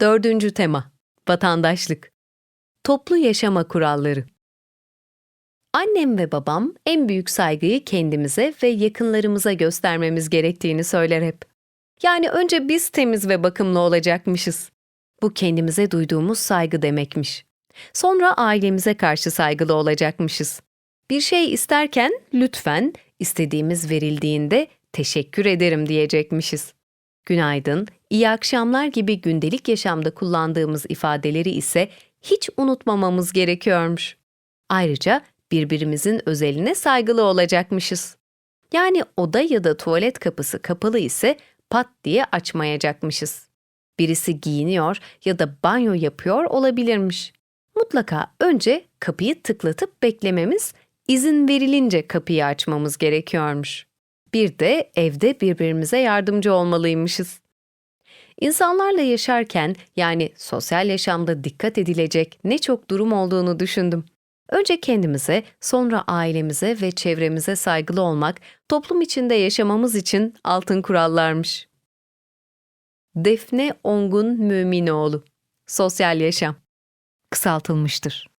Dördüncü tema Vatandaşlık Toplu yaşama kuralları Annem ve babam en büyük saygıyı kendimize ve yakınlarımıza göstermemiz gerektiğini söyler hep. Yani önce biz temiz ve bakımlı olacakmışız. Bu kendimize duyduğumuz saygı demekmiş. Sonra ailemize karşı saygılı olacakmışız. Bir şey isterken lütfen, istediğimiz verildiğinde teşekkür ederim diyecekmişiz. Günaydın, iyi akşamlar gibi gündelik yaşamda kullandığımız ifadeleri ise hiç unutmamamız gerekiyormuş. Ayrıca birbirimizin özeline saygılı olacakmışız. Yani oda ya da tuvalet kapısı kapalı ise pat diye açmayacakmışız. Birisi giyiniyor ya da banyo yapıyor olabilirmiş. Mutlaka önce kapıyı tıklatıp beklememiz, izin verilince kapıyı açmamız gerekiyormuş. Bir de evde birbirimize yardımcı olmalıymışız. İnsanlarla yaşarken yani sosyal yaşamda dikkat edilecek ne çok durum olduğunu düşündüm. Önce kendimize, sonra ailemize ve çevremize saygılı olmak toplum içinde yaşamamız için altın kurallarmış. Defne Ongun Müminoğlu Sosyal Yaşam Kısaltılmıştır.